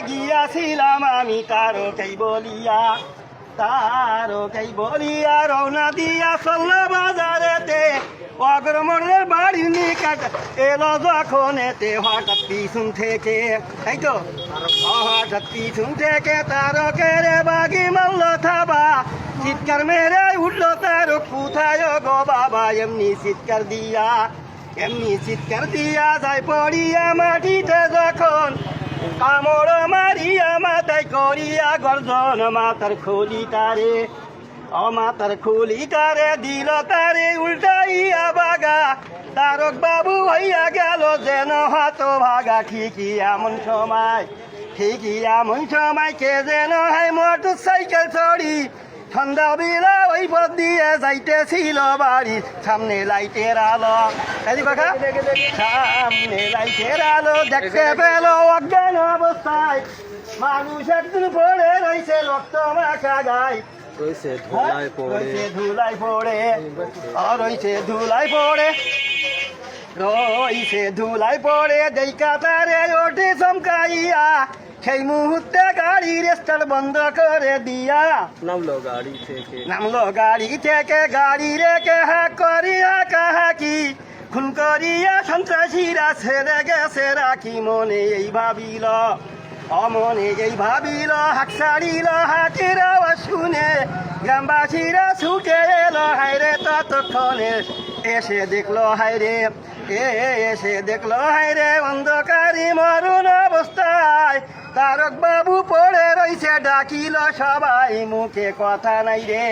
গিয়াছিলাম আমি তারকেই বলিয়া তারকেই বলিয়া রওনা দিয়া চলল বাজারেতে। অগ্রমণের বাড়ি নিকাট এলো যখন এতে হঠাৎ পিছন থেকে, তাই তো? হঠাৎ পিছন থেকে তারকের বাগি মারল থাবা। চিৎকার মেরে উঠল তার কোথায় গো বাবা? এমনি চিৎকার দিয়া, এমনি চিৎকার দিয়া যায় পড়িয়া মাটিতে যখন কামড় মারিয়া মাথায় করিয়া গর্জন মাতার খুলি তারে ও মাতার খুলি তারে দিল তারে উল্টাইয়া বাগা। তারক বাবু হইয়া গেল যেন হাত ভাগা ঠিকই এমন সময়, ঠিকই এমন সময় কে যেন হয় মোটর সাইকেল চড়ি। সন্ধ্যা বেলা ওই পথ দিয়ে যাইতেছিল বাড়ি। সামনে লাইটের আলো। সামনে লাইটের আলো দেখতে পেল অজ্ঞান অবস্থায়। মানুষ একদিন পড়ে রয়েছে রক্ত মাখা গায়। রয়েছে ধোলায় পড়ে। ধুলাই পড়ে। রয়েছে ধুলাই পড়ে। রয়েছে ধুলাই পড়ে দেখা তারে ওঠে চমকাইয়া। সেই মুহূর্তে গাড়ির স্টার বন্ধ করে দিয়া। নামলো গাড়ি থেকে। নামলো গাড়ি থেকে গাড়ি রেখে হা করিয়া কাহাকি। খুন করিয়া সন্ত্রাসীরা ছেড়ে গেছে রাখি মনে এই ভাবিল। অমনে এই ভাবিল হাক ছাড়িল হাতের এসে দেখল হাইরে এ এসে দেখল হাইরে অন্ধকারী মরুণ অবস্থায়। তারক বাবু পড়ে রইছে, ডাকিল সবাই, মুখে কথা নাই রে,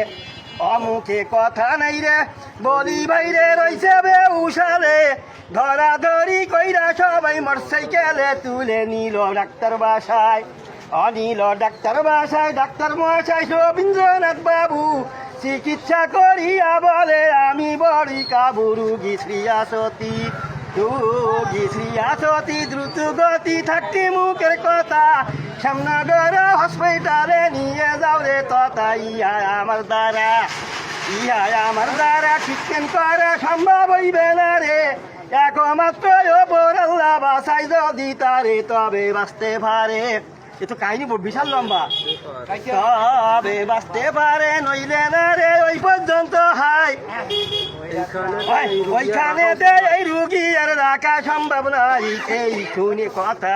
অমুখে কথা নাই রে। বলি বাইরে রইছে বে উষালে ধরা ধরি কইরা সবাই মোটরসাইকেলে তুলে নিল ডাক্তার বাসায়। অনিল ডাক্তার বাসায়, ডাক্তার মশাই রবীন্দ্রনাথ বাবু চিকিৎসা করিয়া বলে, আমি বড়ি কাবু রুগী, শ্রিয়া সতী। রুগী, শ্রিয়া সতী, দ্রুত গতি থাকতে মুখের কথা। শ্যামনগর হসপিটালে নিয়ে যাও রে তথা ইয়া আমার দ্বারা। ইহা আমার দ্বারা ট্রিটমেন্ট করা সম্ভব হইবে না রে। একমাত্র ওপর আল্লাহ বাসাই যদি তারে, তবে বাঁচতে পারে। এ তো কাহিনী বড় বিশাল লম্বা। তবে বাঁচতে পারে নইলে না রে ওই পর্যন্ত হাই। ওই, ওইখানে এই রুগী আর রাখা সম্ভব নয় এই শুনি কথা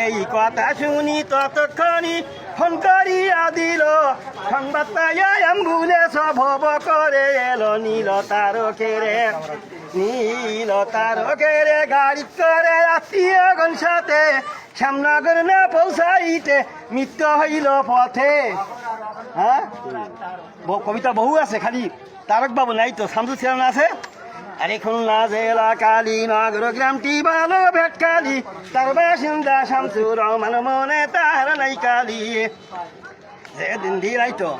এই কথা শুনি ততক্ষণই ফোন করিয়া দিল সংবাদ পাইয়া অ্যাম্বুলেন্স ভব করে এলো নীল তারকেরে নীল তারকেরে গাড়ি করে আত্মীয়গণ সাথে শ্যামনগর না পৌঁছাইতে মৃত্যু হইল পথে। হ্যাঁ? কবিতা বহু আছে, খালি তারক বাবু নাই তো শামসু সিরান আছে? আরে খুলনা জেলা কালী, নগর গ্রামটি ভালো ভেট কালী তার বাসিন্দা শামসু রহমান মনে তার নাই কালি। কালী যেদিন দিলাই তো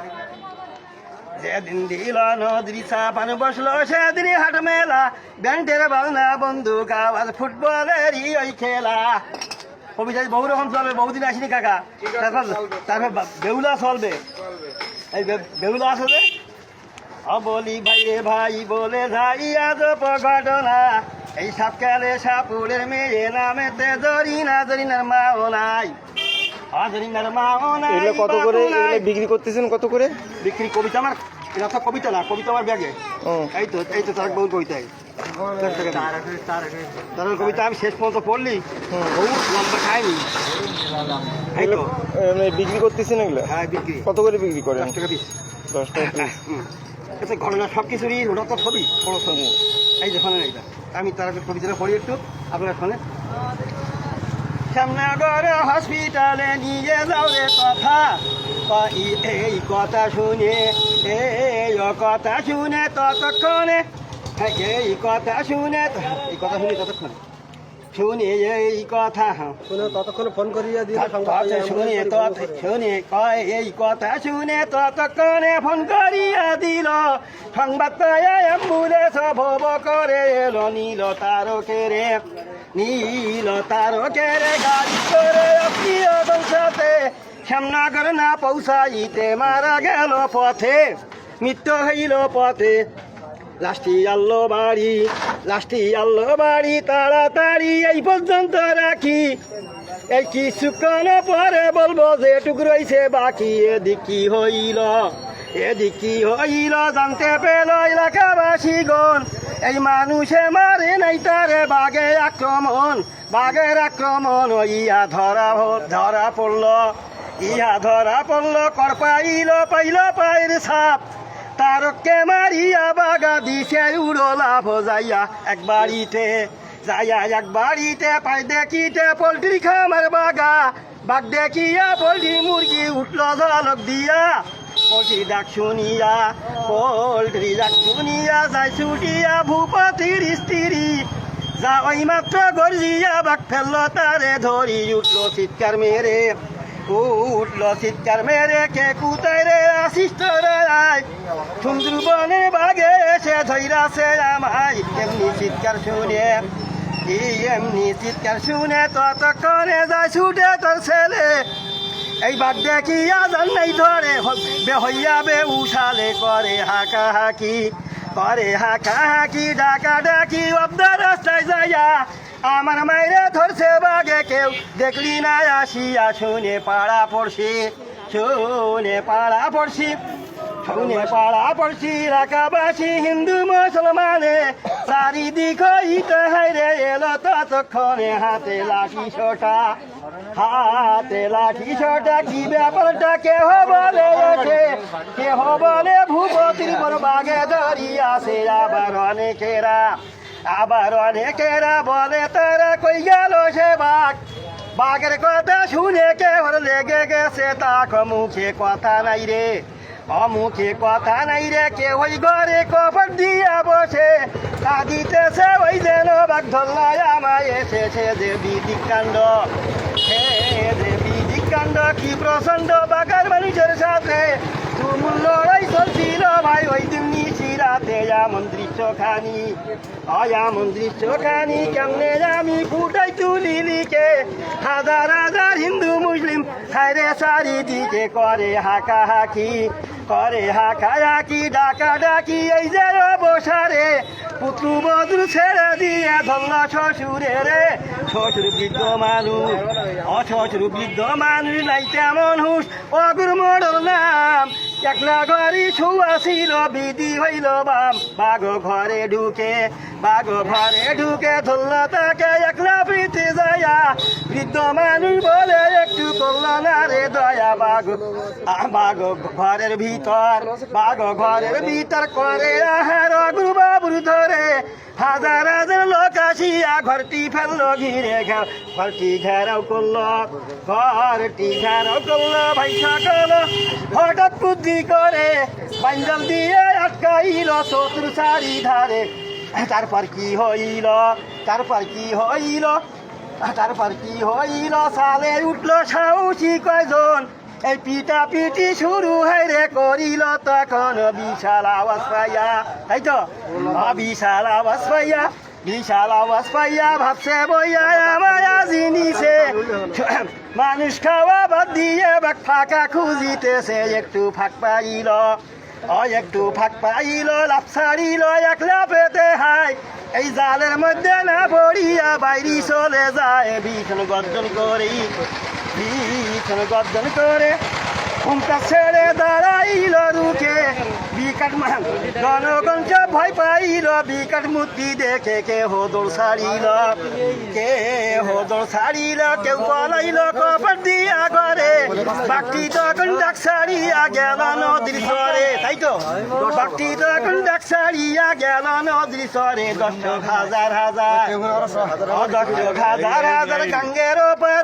যেদিন দিল নদীর চাপান বসল, সেদিন হাট মেলা, ব্যান্ডের বাংলা বন্দুক আওয়াজ ফুটবলেরই ওই খেলা। কবিতা বহু রকম চলবে বহুদিন আসিনি কাকা। তারপর তারপর বা- বেহুলা চলবে। এই বে- বেহুলা আসবে? অ বলি ভাই রে ভাই বলে যাই আজ ঘটনা এই সাপকালে সাপুরের মেয়ে নামেতে জরিনা জরিনার মাও নাই। জরিনার মাও নাই কত করে? বিক্রি করতেছেন কত করে? বিক্রি কবিতা আমার এটা তো কবিতা না কবিতা আমার ব্যাগে। এই তো এই তো তার বহু কবিতাই তার কবিতা আমি শেষ পর্যন্ত পড়লি। বহু লম্বা খাইনি এই তো। বিক্রি করতেছেন এগুলো? হ্যাঁ বিক্রি। কত করে বিক্রি করেন? দশ টাকা পিস। দশ টাকা। হুম। এতে ঘটনা সব কিছুরই ওটা তো ছবি বড় ছবি। এই যে শোনেন এইটা। আমি তার কবিতাটা পড়ি একটু আপনারা শোনেন। শ্যামনগর হসপিটালে নিয়ে যাও রে কথা। এই কথা শুনে, এই কথা শুনে ততক্ষণে, এই কথা শুনে, এই কথা শুনে ততক্ষণ। শুনে এই কথা। শুনে ততক্ষণে ফোন করিয়া দিয়ে শুনে তত শুনে কয় এই কথা শুনে ততক্ষণে ফোন করিয়া দিল। সংবাদ অ্যাম্বুলেন্স ভব করে এলো নীল তারকেরে নীল তারকেরে গাড়ি করে প্রিয় সাথে শ্যামনগর না পৌঁছাইতে মারা গেল পথে। মৃত্যু হইল পথে। লাস্টি আল্লো বাড়ি। লাস্টি আল্লো বাড়ি, তাড়াতাড়ি এই পর্যন্ত রাখি। এই কিছুক্ষণ পরে বলব যেটুক রয়েছে বাকি এদিক কি হইল এদিক কি হইল, জানতে পেল এলাকাবাসী গণ এই মানুষে মারে নাই তারে বাঘে আক্রমণ বাঘের আক্রমণ ইয়া ধরা ধরা পড়ল, ইহা ধরা পড়ল কর পাইল পাইল পায়ের সাপ তারকে মারিয়া বাগা দিছে উড়লা ভজাইয়া এক বাড়িতে যাইয়া, এক বাড়িতে পাই দেখিতে পোল্ট্রি খামার বাগা। বাঘ দেখিয়া পোল্ট্রি মুরগি উঠল ঝলক দিয়া। পোল্ট্রি ডাক শুনিয়া, পোল্ট্রি ডাক শুনিয়া যাই ছুটিয়া ভূপতির স্ত্রী। যা ওই মাত্র গর্জিয়া বাঘ ফেলল, তারে ধরি উঠল চিৎকার মেরে। উঠল চিৎকার মেরে কে কুতাই রে আসিস তোরে আয়। সুন্দরবনে বাগে এসে ধৈরাছে আমায়। এমনি চিৎকার শুনে এমনি চিৎকার শুনে ততক্ষণে যায় ছুটে তোর ছেলে। এই বাদ দেখিয়া জান নাই ধরে বে হইয়া বে উঠালে করে হাকা হাকি করে হাকা হাকি ডাকা ডাকি অব্দা রাস্তায় যাইয়া। আমার মাইরে ধরছে বাগে কেউ। দেখলি না আসিয়া শুনে পাড়া পড়ছি শুনে পাড়া পড়ছি শুনে পাড়া পড়ছি রাকাবাসী হিন্দু মুসলমানে। চারিদিক হাইরে এলো ততক্ষণে হাতে লাঠি ছোটা হাতে লাঠি ছোটা কি ব্যাপারটা কেহ বলে এসে? কেহ বলে ভূপতির পর বাগে ধরিয়াছে আবার অনেকেরা। আবার অনেকেরা বলে, তারা কই গেল সে বাঘ? বাঘের কথা শুনে কে ওর লেগে গেছে, তাক মুখে কথা নাই রে। অমুখে কথা নাই রে কে ওই ঘরে কফর দিয়া বসে। কাঁদিতেছে ওই যেন বাঘ ধল্লায় আমায় এসেছে যে বিদিক হে যে বিদিক কাণ্ড, কি প্রচণ্ড বাঘার মানুষের সাথে। তুমুল লড়াই চলছিল ভাই, ওই দিন নিশিরাতে এমন দৃশ্য খানি এমন দৃশ্য খানি কেমনে আমি ফুটাই তুলি লিখে। হাজার হাজার হিন্দু মুসলিম হায়রে চারিদিকে করে হাকা হাকি করে হাকা হাকি ডাকা ডাকি এই যে বসারে পুত্রু বধু ছেড়ে দিয়ে ধরল শ্বশুরে রে। শ্বশুর বৃদ্ধ মানুষ, অশ্বশুর বৃদ্ধ মানুষ, নাই তেমন হুশ, অগুর মোড়ল নাম। একলা ঘরে ছুয়া ছিল বিধি হইল বাম। বাঘ ঘরে ঢুকে বাঘ ঘরে ঢুকে ধরল তাকে একলা প্রীতি যায়া বৃদ্ধ মানুষ বলে একটু করল না রে দয়া বাঘ বাঘ ঘরের ভিতর বাঘ ঘরের ভিতর করে আহার অগুর বাবুর ধরে। হাজার হাজার লোক আসিয়া ঘরটি ফেলল ঘিরে ঘের। ঘরটি ঘেরাও করল, ঘরটি ঘেরাও করল ভাই সকল। হঠাৎ বুদ্ধি করে বাঞ্জল দিয়ে আটকাইল চতুর চারি ধারে তারপর কি হইল? তারপর কি হইল? তারপর কি হইল? সালে উঠল সাহসী কয়জন? এই পিটা পিটি শুরু হয় রে, করিল তখন বিশাল আওয়াজ পাইয়া। তাই তো? বিশাল আওয়াজ পাইয়া, বিশাল আওয়াজ পাইয়া ভাবছে বইয়া আমার জিনিসে মানুষ খাওয়া বাদ দিয়ে বাক ফাঁকা খুঁজিতেছে, একটু ফাঁক পাইল। ও একটু ফাঁক পাইল লাভ ছাড়িল একলা পেতে হাই এই জালের মধ্যে না পড়িয়া বাইরে চলে যায়, ভীষণ গর্জন করি। ভীষণ গর্জন করে। ঘুমটা ছেড়ে দাঁড়াইল রুখে বিকাট মান জনগণ ভয় পাইল, বিকাট মূর্তি দেখে কে হোদর ছাড়িল। কে হোদর ছাড়িল, কেউ পলাইল কপার দিয়া করে বাকি তখন ডাক ছাড়িয়া গেল নদীর তো? বাকি তখন ডাক ছাড়িয়া গেল নদীর সরে দর্শক হাজার হাজার দর্শক হাজার হাজার গাঙ্গের ওপর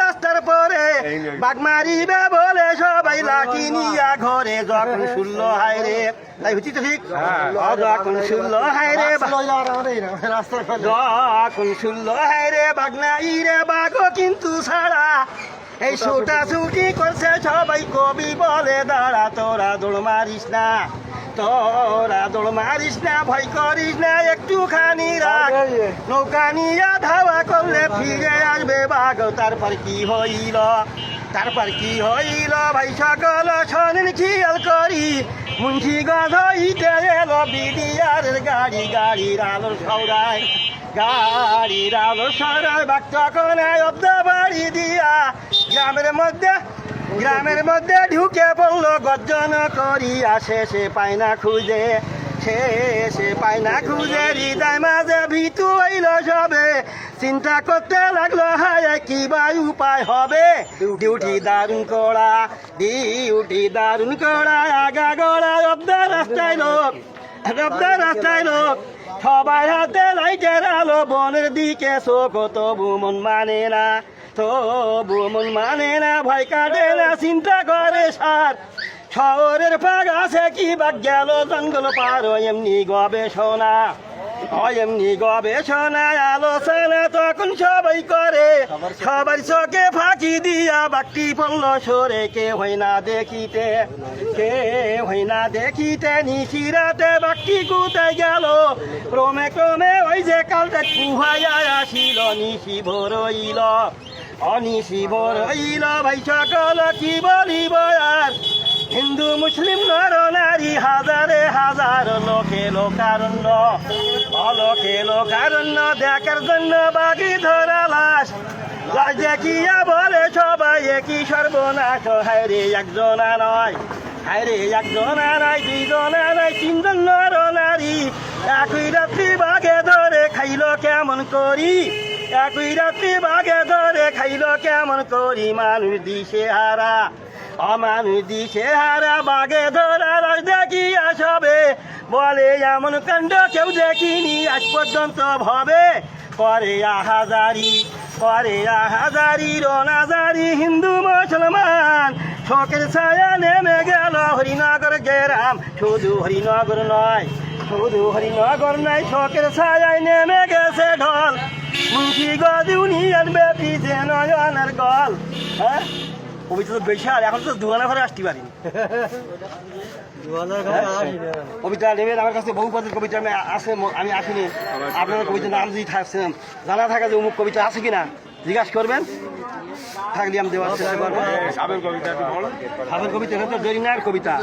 রাস্তার পরে, বাঘ মারিবে বলে সবাই লাঠি নিয়া ঘরে, যখন শুনল, হায় রে, তাই হচ্ছি তো ঠিক? যখন শুনল, হায় রে যখন শুনল, হায় বাঘ নাই রে, বাঘও কিন্তু ছাড়া এই ছোটা ছুটি করছে সবাই কবি বলে দাঁড়া তোরা দৌড় মারিস না তোরা দৌড় মারিস না ভয় করিস না একটুখানি রাখ নৌকা নিয়ে ধাওয়া করলে ফিরে আসবে বাঘ। তারপর কি হইল? তারপর কি হইল? ভাই সকল শোনেন খেয়াল করি। মুন্সি গধ ইতে এলো বিডিআরের গাড়ি গাড়ির আলোর সৌরায় গাড়ির আলো সরাই বাক্ত কোনায় অব্দ বাড়ি দিয়া। গ্রামের মধ্যে গ্রামের মধ্যে ঢুকে পড়ল গর্জন করিয়া শেষে পায় না খুঁজে সে পায় না খুঁজে হৃদয় মাঝে ভিতু হইল সবে। চিন্তা করতে লাগল হায় কি বা উপায় হবে? ডিউটি দারুণ। করা ডিউটি দারুণ করা আগা গড়া রব্দা রাস্তায় লোক রব্দা রাস্তায় লোক সবাই হাতে লাইটের আলো বনের দিকে চোখ তবু মন মানে না। তবু মন মানে না, ভয় কাটে না, চিন্তা করে সার। শহরের ফাগ আছে কি বা গেল জঙ্গল পার এমনি গবেষণা এমনি গবেষণা, আলোচনা তখন সবাই করে। সবার চোখে ফাঁকি দিয়া বাকটি পড়ল, সরে কে হয় না দেখিতে, কে হয় না দেখিতে, নিশিরাতে বাকটি কোথায় গেল? ক্রমে ক্রমে ওই যে কালটা কুহাইয়া আসিল, নিশি ভরইল অনিশি ভরইল ভাই সকল কি বলিব আর? হিন্দু, মুসলিম, নর, নারী, হাজারে হাজার লোকে লোকারণ্য, অলোকে লোকারণ্য, দেখার জন্য বাগি ধরা লাশ। দেখিয়া বলে সবাই একই সর্বনাশ হায়রে একজনা নয় হায়রে একজনা নয়, দুইজনা নয়, তিনজন নর নারী। একই রাত্রি বাগে ধরে খাইল কেমন করি? একই রাত্রি বাগে ধরে খাইল কেমন করি মানুষ দিশে হারা? অমানুষ দিশে হারা, বাগে ধরা রস দেখি আসবে বলে এমন কাণ্ড কেউ দেখিনি, আজ পর্যন্ত ভবে। করে আহাজারি করে আহাজারি রনাজারি হিন্দু, মুসলমান। শোকের ছায়া নেমে গেল হরিনগর গেরাম। শুধু হরিনগর নয়, শুধু হরিনগর নয়, শোকের ছায়ায় নেমে গেছে ঢল। মুখি গজ ইউনিয়ন ব্যাপী যে নয়নের গল হ্যাঁ? কবিতা তো বিশাল এখন তো দুয়ানা ঘরে আসতে পারিনি। কবিতা নেবেন আমার কাছে বহু পদের কবিতা আমি আছে আমি আসিনি। আপনার কবিতার নাম যদি থাকছেন জানা থাকা যে অমুক কবিতা আছে কিনা জিজ্ঞাসা করবেন। থাকলে আমি দেওয়ার চেষ্টা করব। হাফের কবিতা একটু বলো। কবিতা জরিনার কবিতা।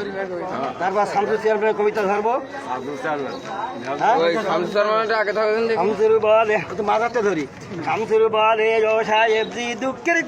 তারপর শামসুর চেয়ারম্যানের কবিতা ধরবো। হ্যাঁ? ওই শামসু শর্মাটা আগে শামসুর বলে তো ধরি। শামসুর বলে দুঃখের